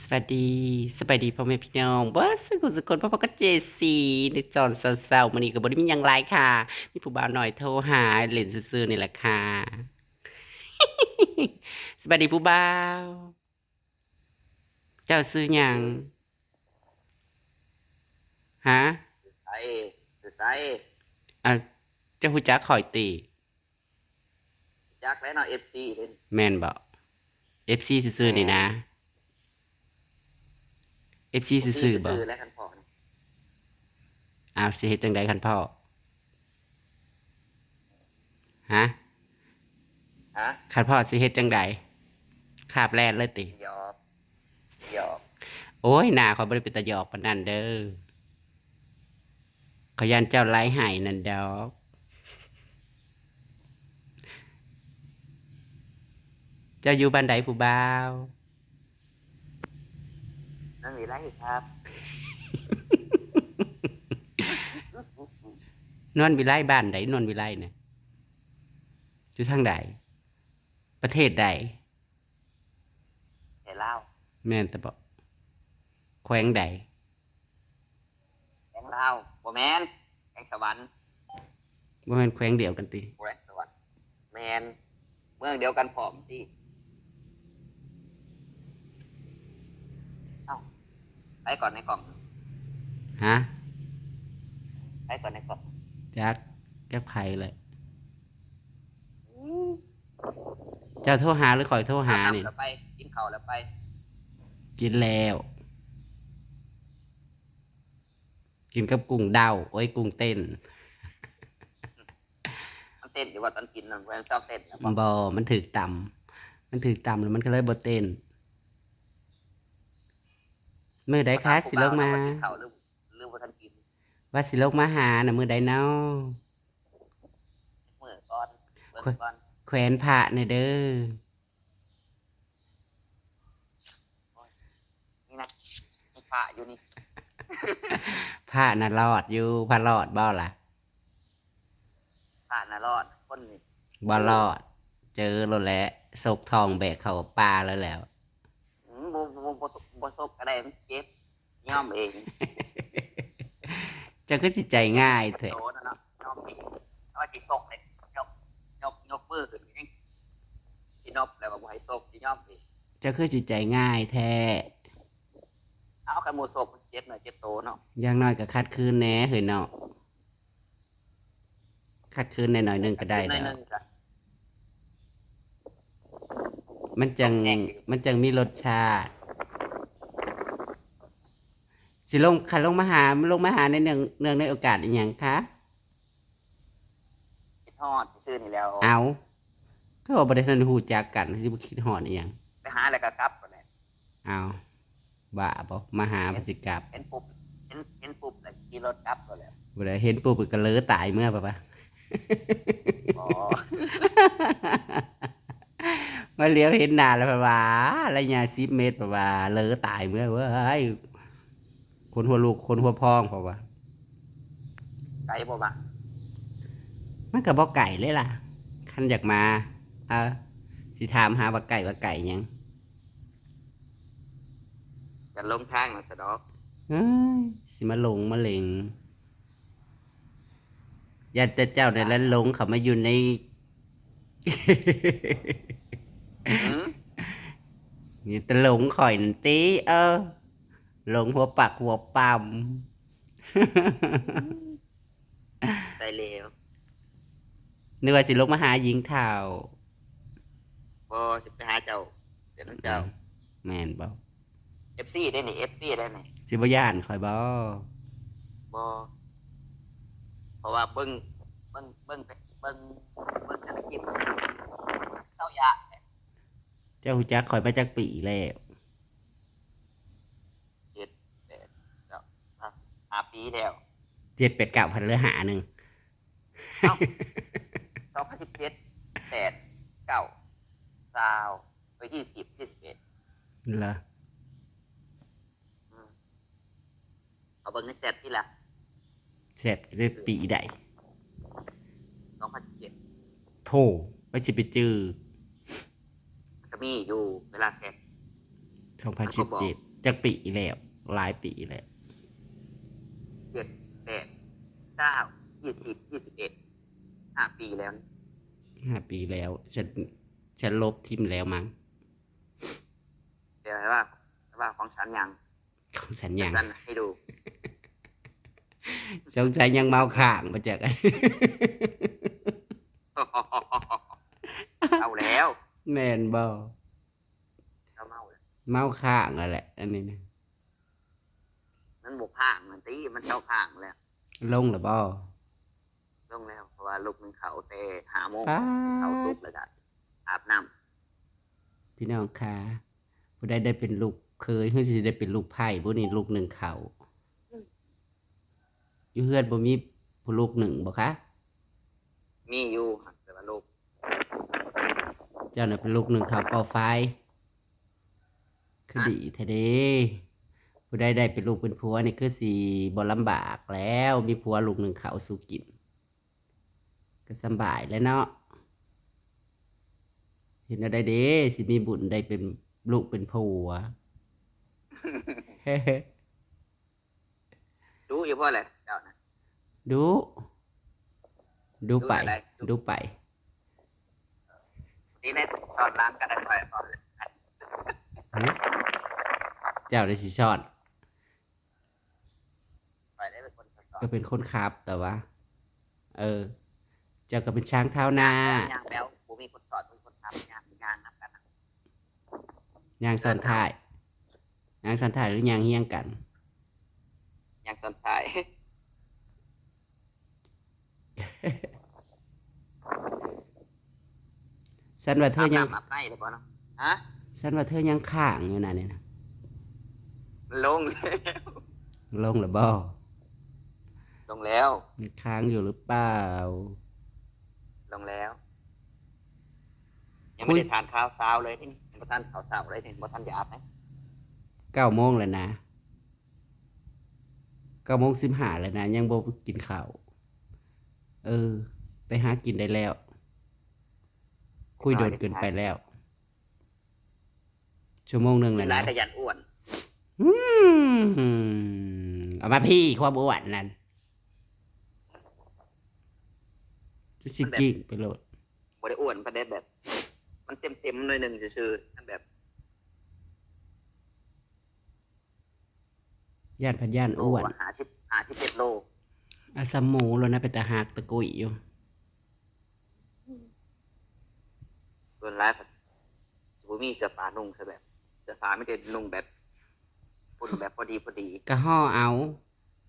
สวัสดีสบายดีพ่อแม่พี่น้องเบิร์สกุลสกลพ่อพ่อก็เจสีในจอนเศร้าๆมันนี้ก็บริมีหยังไรค่ะ มีผู้บ่าวหน่อยโทรหาเล่นซื่อๆนี่แหละค่ะ สบายดีผู้บ่าว เจ้าซื้อหยังฮะใส่ใส่อะเจ้าหูจักข่อยตีจักแล้วเนาะ FC เล่นแมนบอก FC ซื่อๆนี่นะ FC ซื่อๆบอกซื้อแล้วกันพอนะอ้าวสิเฮ็ดจังไดคันพ่อฮะฮะคันพ่อสิเฮ็ดจังไดคาบแลนเลยติหยอกหยอกโอ้ยหน้าเขาบ่ได้เป็นตาหยอกปานนั้นเด้อเขายันเจ้าไล่ให้นั่นดอกเจ้าอยู่บ้านใดผู้บ่าว นั่นมีไรครับ นอนวิไลบ้านใดนอนวิไลเนี่ยอยู่ทางใดประเทศใดแต่เล่าแม่นตะบอกแขวงใดแกงเล่าบ่แมนแกงสวรรค์บ่แม่นแขวงเดียวกันติบ่แกงสวรรค์แมนเมืองเดียวกันพร้อมที่เอ้า ไปก่อนในกล่องฮะไปก่อนในกล่องจักจักไผเลยเจ้าโทรหาหรือคอยโทรหานี่อาบำแล้วไป กินข้าวแล้วไป กินแล้ว กินกับกุ้งเดาโอ้ยกุ้งเต้นมันเต้นอยู่ว่าตอนกินนั่นแวนชอบเต้นนะบอมันถือต่ำมันถือต่ำแล้วมันก็เลยบ่เต้น มือใดคะสิลงมากินข้าวหรือหรือว่าท่านกินว่าสิลงมาหาน่ะมือใดเนาะมื้อก่อนเบิ่งค่อยก่อนแขวนพระในอยเด้อนี่นะมีพระอยู่นี่พระน่ะรอดอยู่พระรอดบ่ล่ะพระน่ะรอดคนนี่บ่รอด เจอแล้วแหละศกทองแบกเข้าป่าแล้วแหล้วอืมบ่บ่บ่ บ่ซบก็ได้มันเจ็บย่อมเองเจ้าก็สิใจง่ายเถอะโตนะเนาะย่อมเองเอาว่าสิซกเลยยกยกยกมือขึ้นยังสินบแล้วว่าบ่ให้ซกสิย่อมเองเจ้าคือสิใจง่ายแท้เอากันหมู่ซกเจ็บหน่อยเจ็บโตเนาะอย่างน้อยก็คัดคืนแหน่เฮ้ยเนาะคัดคืนในหน่อยๆหนึงก็ได้นิแล้ดหวนึงจ้ะมันจังแห้งอยู่มันจังมีรสชาติ สิลงคันลงมาหาลงมาหาในเนื่องเนื่องในโอกาสอีหยังคะคิดฮอดซื่อนี่แล้วเอาก็บอกบ่ได้ทันฮู้จักกันสิบ่คิดฮอดอีหยังไปหาแล้วก็กลับก่อนแหละเอาบ้าบ่มาหาภาสิกลับเห็นปุ๊บเห็นเห็นปุ๊บแล้วขี่รถกลับก่อนแล้วบ่ได้เห็นปุ๊บก็เลอตายเมื่อปะปะอ๋อมาเลี้ยวเห็นหน้าแล้วปะว่าระยะ10เมตรปะว่าเลอตายเมื่อเว้ย คนหัวลูกคนหัวพองปะว่าไกลบ่บะมันก็บ่ไก่เลยล่ะคันอยากมาเอ่าสิถามหาว่าไก่ว่าไก่หยังกันลงทางน่ะสะดอกเอ้ยสิมาหลงมาเหลงอย่าแต่เจ้าในนแหล้วหลงเขามาอยู่ในอืมนี่ตะหลงข่อยนั่นติเออ หลงหัวปักหัวปั๊มได้เร็วนึกว่าสิลงมาหาหญิงเท่าบ่สิไปหาเจ้า เดี๋ยวนั้นเจ้า แม่นบ่ FC ได้นี่ FC ได้นี่สิบ่ย่านข่อยบ่บ่เพราะว่าเบิ่งเบิ่งเบิ่งเบิ่งเบิ่งแต่ละคลิปเศร้ายากเจ้าฮู้จักข่อยมาจากปีแล้ว เจ็ดแปดเก้าห้าห้าปีแล้ว เจ็ดเป็ดเก่าพันเรือหาหนึ่งเอ้า สองพันสิบเจ็ดแปดเก้าสาวไปยี่สิบยี่สิบเอ็ดเหรออืมเอาเบิ่งในเซตนี่ละเสร็จได้ปีใดสองพันสิบเจ็ดโถไปสิไปจื้อก็มีอยู่เวลาเซตโถสองพันสิบเจ็ดจากปีแล้วหลายปีแล้วเจ็ดแปด เก้ายี่สิบยี่สิบเอ็ดห้าปีแล้วนี่ห้าปีแล้ว ฉันฉันลบทิมแล้วมั้งแต่ว่าแต่ว่าของฉันยังของฉันยังฉันให้ดูสงสัยยังเมาข่างมาจากเอาแล้วแมนบอเอาเมาแล้วเมาข่างอะแหละอันนี้นะมันบกข้างมันตีมันเจ้าข้างแล้ว ลงหรือบอลงแล้วเพราะว่าลูกมันเขาแต่หาโมงป้าเขาทุบแล้วก็อาบน้พี่น้องค่ะผู้ใดได้เป็นลูกเคยเพื่อที่จะได้เป็นลูกไผ่ผู้นี้ลูกหนึ่งเขาอยู่เฮือนบ่มีผู้ลูกหนึ่งบ่คะำมีอยู่แต่ว่าลูกเจ้าน่ะเป็นลูกหนึ่งเขาเป่าไฟคือดีแท้เด้ ผู้ใดได้เป็นลูกเป็นผัวนี่คือสีบ่ลำบากแล้วมีผัวลูกหนึ่งเขาสู่กิน ก็สำบายแล้วเนาะเห็นอะไรเด้สิมีบุญได้เป็นลูกเป็นผัวดูอยู่เพราะอะไรเจ้านะดู ดูไปดูอะไรดูดูไปนี่ในสอนล้างกันได้ค่อยพอเจ้าได้สิชอด ไปได้เป็นคนสอน ก็เป็นคนขับแต่ว่า เออ เจ้าก็เป็นช้างเท้าหน้าย่างแล้วกูมีคนสอนมีคนทำย่างย่างนับกันนะยางซ้อนท้ายยางซ้อนท้ายหรือยางเฮี้ยงกันย่างสอนท้ายฉันว่าเธอาอบยังน้ำอาบในเลยป่ะเนาะฮะฉันว่าเธอยังข้างอยู่นะเนี่ยนะลงลงหรือบ่ ลงแล้วยังค้างอยู่หรือเปล่า ลงแล้ว ยังคุไม่ยได้ทานข้าวเช้าเลยนี่ยังไม่ทานข้าวเช้าเลยนี่บ่ทานยาบนะเก้าโมงแล้วนะเก้าโมงสิบห้าแล้วนะ ยังบ่กินข้าว เออ ไปหากินได้แล้ว คุยโดนเกินไปแล้ว ชั่วโมงหนึ่งกิแล้วนหลายนะขยันอ้วน อืมเอามาพี่ความอ้วนนั่น จะสิกิ้งไปโหลดบ่ได้อ้วนประเด็นแบบ มันเต็มเต็มๆหน่อยหนึ่งซื่อๆมันแบบย่านพันย่านโลอ้วนหาสิบหาสิบเจ็ดโลอาสมหมูแล้วนะไปแต่หักตะกุยอยู่เกินร้ายแบบจะบ่มีเสื้อผ้านุ่งซะแบบเสื้อผ้าไม่ได้นุ่งแบบปุ่นแบบพอดีพอดี ก็ห่อเอา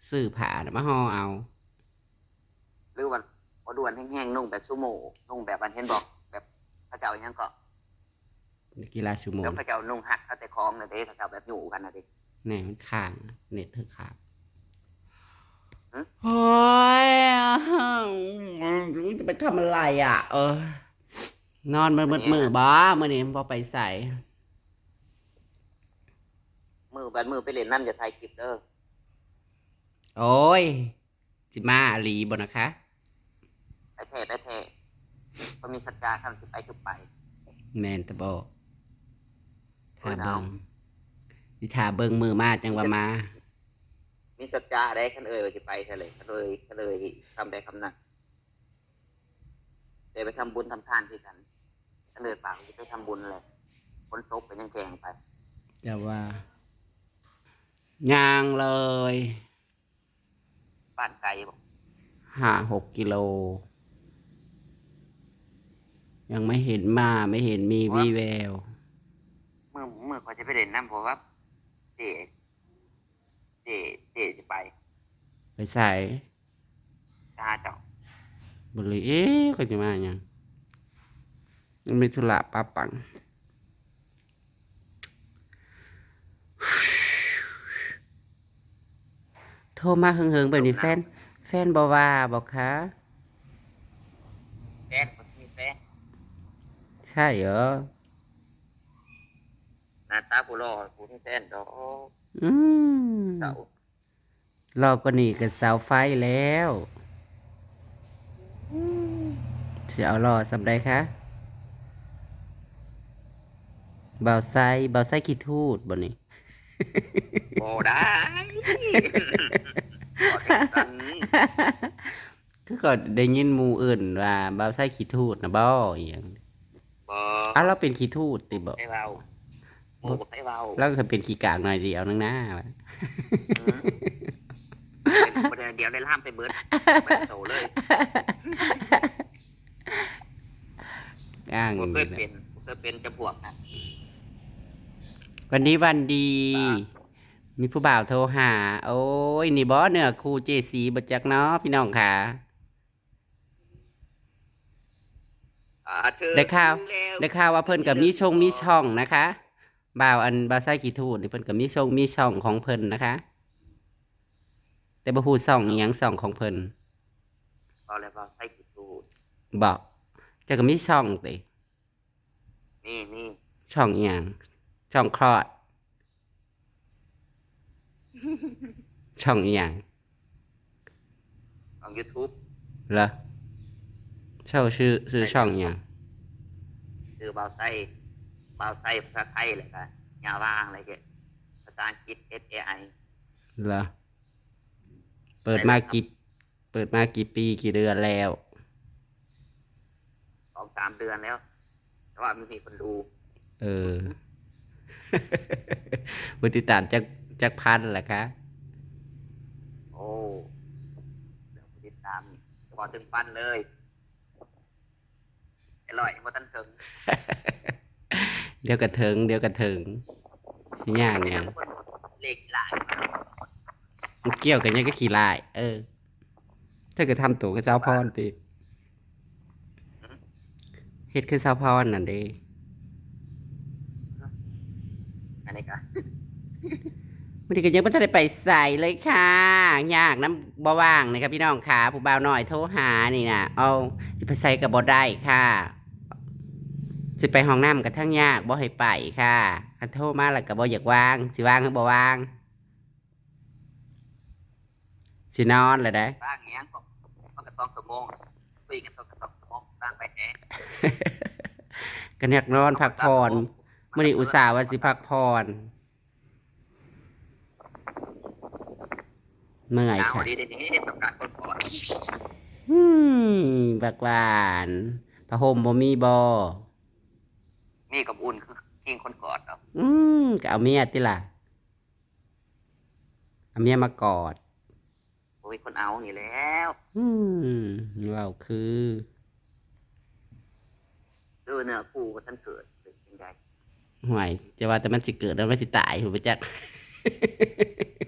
สื่อผ่าน่ะมาห่อเอา หรือว่า พอด่วนแห้งๆนุ่งแบบซูโม่นุ่งแบบอันเห็นบอก แบบพระเจ้าอยังก็กีฬาชั่วโมงแล้วพระเจ้านุ่งหักเขาแต่คล้องนะเด้พระเจ้าแบบอยู่กันนะเด้แน่มันข้างเน็ตเธอขาดฮะโอ้ยจะไปทำอะไรอะ เออ นอนมันมืดมือบ้าเมื่อนี้พอไปใส่มือบันมือไปเล่นน้ำจะถ่ายคลิปเด้อโอ้ยสิมาอาลีบ่นะคะ ไปแท้ไปแท้เขามีสัจจาคำที่ไปจุดไป แมนตะบอกโอ้ถ้ายเอาเบิงสิทาเบิงมือมาจังว่ามา มีสัจจาได้ขันเอ่ยว่าจะไปเท่าเลยขันเลยขันเลยทำได้คำนั้นเดี๋ยวไปทำบุญทำทานที่กันขันเลยปากจะไปทำบุญเลยคนตกไปยังแกงไปแต่ว่ายางเลยบ้านไกลบอกห้าหกกิโล ยังไม่เห็นมาไม่เห็นมีวี่แวว เมื่อเมื่อเขาจะไปเล่นน้ำเพราะว่าเจเจเจจะไป ไปใส่จะหาเจ้าบริเอ๊ะก็จะมาอย่างมันมีธุระป้าปังโทรมาเฮิงๆแบบนี้แฟน แฟนบอว่าบอกคะ แฟนคนมีแฟน ใช่เหรอหน้าตาผู้รอผู้มีแฟนดอกอืมเจ้ารอบก็นี่กับเสาไฟแล้วจะเอารอสำได้คะบ่าวไซบ่าวไซขี้ทูดบ่นี่โอ้ได้ขอเด็กสันคือก็ได้ยินหมู่อื่นว่าบ่าวไซขี้ทูดนะบ่อีหยังบ ออ้าวเราเป็นขี้ทูดติบ่ให้เราโอ้บอกให้เราเราก็เป็นขี้กากหน่อยเดียวนึงนะว่ะอืมเป็นประเด็นเดียวได้ล่ามไปเบิร์ดไปโตเลยอ้างผมเคยอยู่เป็นะนผมเคยเป็นจะบวกนะวันนี้วันดีครับมีผู้บ่าวโทรหา โอ้ย นี่บอเนื้อครูเจสีบจักเนาะพี่น้องค่ะ อ่าเธอได้ข่าวแล้วได้ข่าวว่าเพิ่นกับมีชงมีช่องนะคะ บ่าวอันบาวไซกีทูดนี่เพิ่นกับมีชงมีช่องของเพิ่นนะคะ แต่บ่ฮู้ช่องอีหยังช่องของเพิ่นเอาแล้วก็ใส่กี่ตูดบอกจะก็มีช่องตินี่นี่ช่องอีหยังช่องคลอด ช่องอีหยังของยูทูบเหรอ เช่าชื่อชื่อช่องอีหยังคือเบาไส้เบาไส้ภาษาไทยเลยค่ะยาว่างอะไรเงี้ยภาษาอังกฤษ S A I เหรอเปิดมากี่เปิดมากี่ปีกี่เดือนแล้วสองสามเดือนแล้ว แต่ว่าไม่มีคนดู เออบุติดตามจากจากพันแหละคะโอ้เดี๋ยวติดตามพอถึงปันเลย อร่อยมาตั้งถึงเดี๋ยวกระเทิงเดี๋ยวกระเทิงสิย่างเนี่ยงเล็กหลายมันเกี่ยวกันยังก็ขี่ลาย เออ ถ้าเกิดทำตัวก็เจ้าพรติเฮ็ดคือเจ้าพรนั่นเด้อันนี้ก็วันนี้ก็ยังไม่ทันได้ไปใส่เลยค่ะยากน้ำบ่ว่างนะครับพี่น้องค่ะผู้บ่าวหน่อยโทรหานี่นะเอาสิไปใส่กับบ่ได้ค่ะ สิไปห้องน้ำกับทั้งยากบ่ให้ไปค่ะคันโทรมาแล้วก็บ่อยากวาง สิวางหรือบ่วาง สินอนเลยได้บ้างเงี้ยก็มันก็สองชั่วโมงคุยกันสองสองชั่วโมงตั้งไปแหนกันอยากนอนพักผ่อนมื่อนี้อุตส่าห์ว่าสิพักผ่อนเมื่อยหนาวค่ะดีเดี๋ยวนี้ต้องการคนก่อนอืมบักหวานผ้าห่มบ่มีบ่ นี่กับอุ่นคือทิ้งคนกอดเอาอืมก็เอาเมียติล่ะเอาเมียมากอด โอ้ยคนเอานี่แล้ว อืมว้าวคือดูเนื้อคู่ว่าท่านเกิดเป็นยังไงห่วยจะว่าแต่มันสิเกิดแล้วมันสิตายหูไปจัก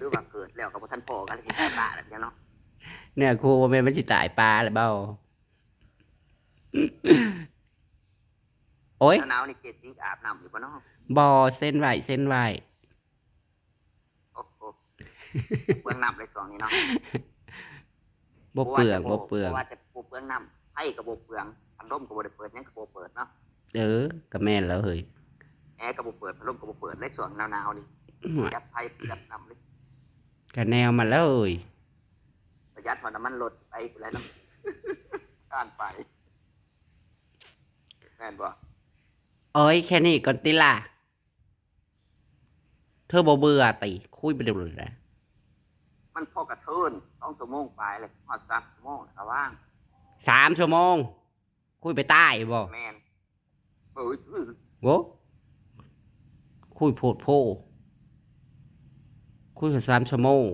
หรือว่าเกิดแล้วกับว่าท่านพ่อกันที่ใต้ป่าแบบนี้เนาะเนี่ยครูว่าแม่นมันสิตายปลาหรือเปล่า โอ้ยหนาวๆนี่เจ็ดสีอาบน้ำอยู่ปะเนาะบอเส้นไหวเส้นไหวโอ้โหเปลืองน้ำเลยช่วงนี้เนาะบ่เปลืองบ่เปลืองเพราะว่าจะบ่เปลืองน้ำให้กับบ่เปลืองพัดลมกับบ่ได้เปิดหยังกับบ่เปิดเนาะเออก็แม่นแล้วเฮ้ยแอร์กับบ่เปิดพัดลมกับบ่เปิดเลยช่วงหนาวๆนี่ห่วยยัดไฟยัดน้ำเลยก็แนวมาแล้วเอ้ยประหยัดพอน้ำมันลดไปไปแล้วเนาะการไปแม่นบ่ เอ้ยแค่นี้ก่อนติล่ะ เธอบ่เบื่อติ คุยไปเดี๋ยวเลยนะมันพอกระเทินต้องชั่วโมงไปเลยฮอดสักชั่วโมงก็ว่างสามชั่วโมง คุยไปใต้บ่แม่นเอ้ยอื้อโวคุยโพดโพคุยแค่สามชั่วโมง